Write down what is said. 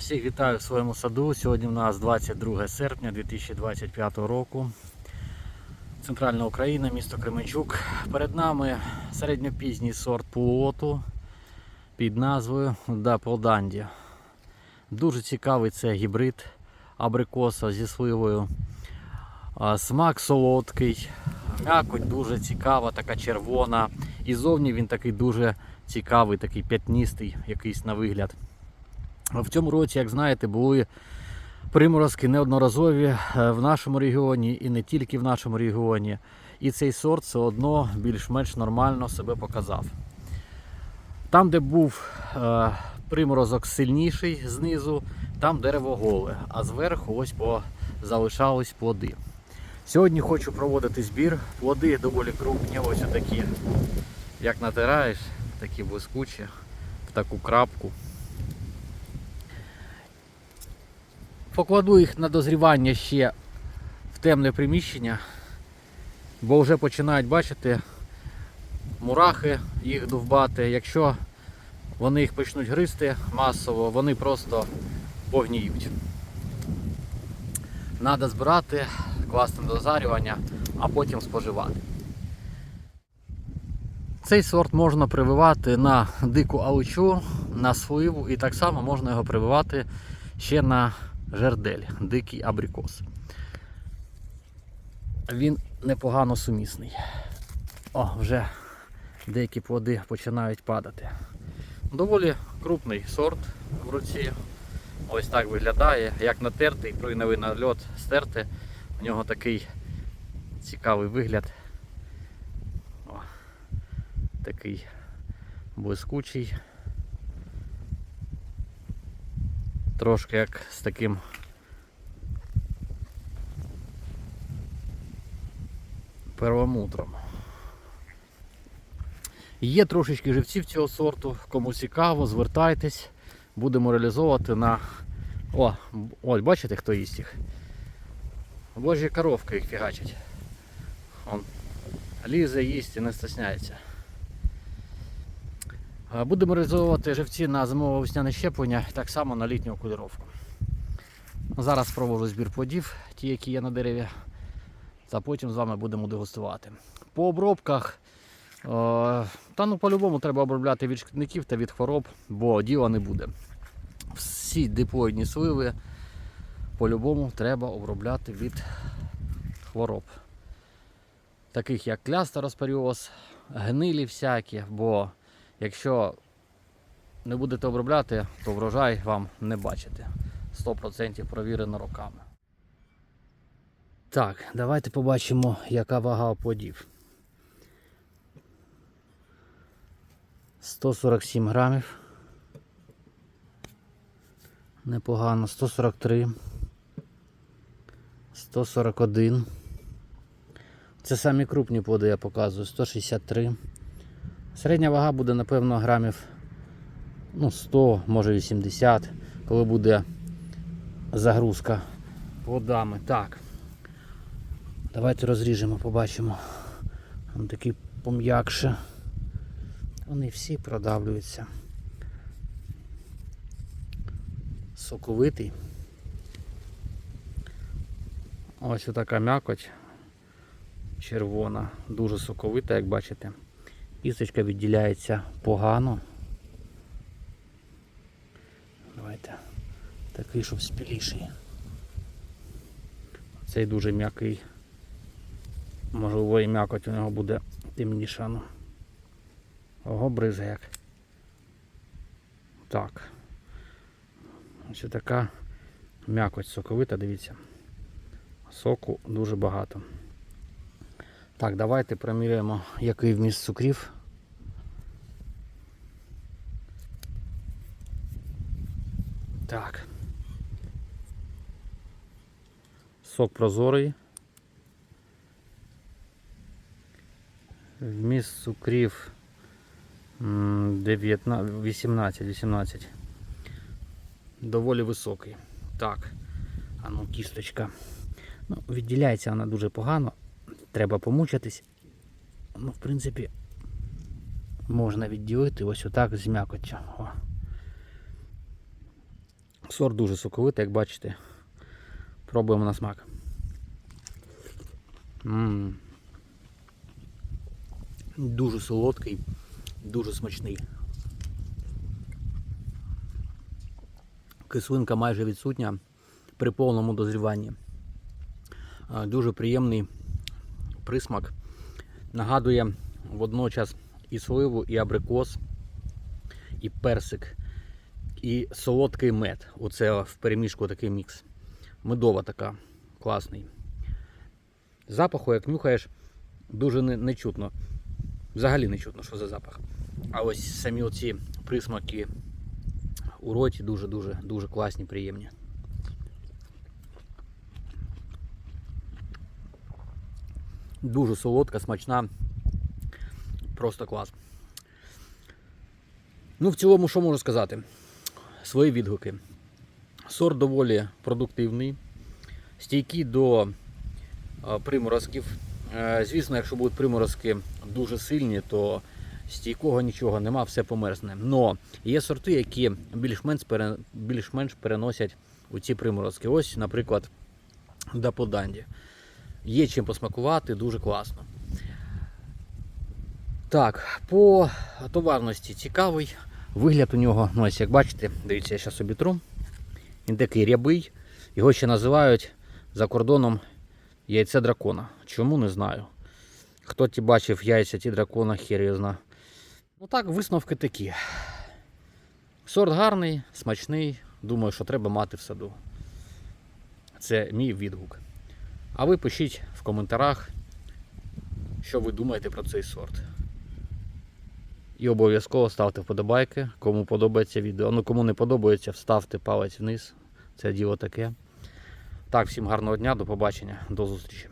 Всіх вітаю в своєму саду. Сьогодні у нас 22 серпня 2025 року. Центральна Україна, місто Кременчук. Перед нами середньопізній сорт пулоту під назвою Даполданді. Дуже цікавий це гібрид абрикоса зі сливою. Смак солодкий, м'якоть дуже цікава, така червона. І зовні він такий дуже цікавий, такий п'ятністий, якийсь на вигляд. В цьому році, як знаєте, були приморозки неодноразові е, в нашому регіоні і не тільки в нашому регіоні. І цей сорт все одно більш-менш нормально себе показав. Там, де був е, приморозок сильніший знизу, там дерево голе, а зверху ось по, залишались плоди. Сьогодні хочу проводити збір. Плоди доволі крупні, ось такі, як натираєш, такі блискучі, в таку крапку. Покладу їх на дозрівання ще в темне приміщення, бо вже починають бачити мурахи їх довбати. Якщо вони їх почнуть гризти масово, вони просто погніють. Треба збирати, класти на дозарювання, а потім споживати. Цей сорт можна прививати на дику алучу, на сливу і так само можна його прививати ще на жердель, дикий абрикос. Він непогано сумісний. О, вже деякі плоди починають падати. Доволі крупний сорт в руці. Ось так виглядає, як натертий, пройновий нальот стерти. У нього такий цікавий вигляд. О, такий блискучий. Трошки як з таким первомутром. Є трошечки живців цього сорту, кому цікаво, звертайтесь, будемо реалізовувати на... О, ось бачите, хто їсть їх? Божі коровки їх фігачать. Он лізе, їсть і не стесняється. Будемо реалізовувати живці на зимове весняне щеплення, так само на літню окуліровку. Зараз проводжу збір плодів, ті, які є на дереві, та потім з вами будемо дегустувати. По обробках, е, та ну по-любому треба обробляти від шкідників та від хвороб, бо діла не буде. Всі диплоїдні сливи по-любому треба обробляти від хвороб. Таких як клястероспоріоз, гнилі всякі, бо Якщо не будете обробляти, то врожай вам не бачите. 100% провірено роками. Так, давайте побачимо, яка вага плодів. 147 грамів. Непогано. 143. 141. Це самі крупні плоди я показую. 163. Середня вага буде, напевно, грамів ну, 100, може 80, коли буде загрузка плодами. Так. Давайте розріжемо, побачимо. Там такі пом'якше. Вони всі продавлюються. Соковитий. Ось така м'якоть червона, дуже соковита, як бачите. Кісточка відділяється погано. Давайте такий, щоб спіліший. Цей дуже м'який. Можливо і м'якоть у нього буде темніша. ну. Ого, бризе як. Так. Ось така м'якоть соковита, дивіться. Соку дуже багато. Так, давайте проміряємо, який вміст цукрів. Так. Сок прозорий. Вміст цукрів 19, 18, 18. Доволі високий. Так. А ну кісточка. Ну, відділяється вона дуже погано треба помучитись. Ну, в принципі, можна відділити ось отак з м'якоттю. Сорт дуже соковитий, як бачите. Пробуємо на смак. м Дуже солодкий, дуже смачний. Кислинка майже відсутня при повному дозріванні. Дуже приємний присмак. Нагадує водночас і сливу, і абрикос, і персик, і солодкий мед. Оце в перемішку такий мікс. Медова така, класний. Запаху, як нюхаєш, дуже не, чутно. Взагалі не чутно, що за запах. А ось самі оці присмаки у роті дуже-дуже дуже класні, приємні. Дуже солодка, смачна. Просто клас. Ну, в цілому, що можу сказати? Свої відгуки. Сорт доволі продуктивний, стійкий до е, приморозків. Е, Звісно, якщо будуть приморозки дуже сильні, то стійкого нічого нема, все померзне. Но є сорти, які більш-менш пере- більш-менш переносять у ці приморозки. Ось, наприклад, Даподанді. Є чим посмакувати, дуже класно. Так, по товарності цікавий. Вигляд у нього, ну ось як бачите, дивіться, я зараз обітру. Він такий рябий. Його ще називають за кордоном яйце дракона. Чому не знаю. Хто ті бачив яйця ті дракона, хер його зна. Ну так, висновки такі. Сорт гарний, смачний. Думаю, що треба мати в саду. Це мій відгук. А ви пишіть в коментарях, що ви думаєте про цей сорт. І обов'язково ставте вподобайки, кому подобається відео. Ну кому не подобається, вставте палець вниз. Це діло таке. Так, всім гарного дня, до побачення, до зустрічі.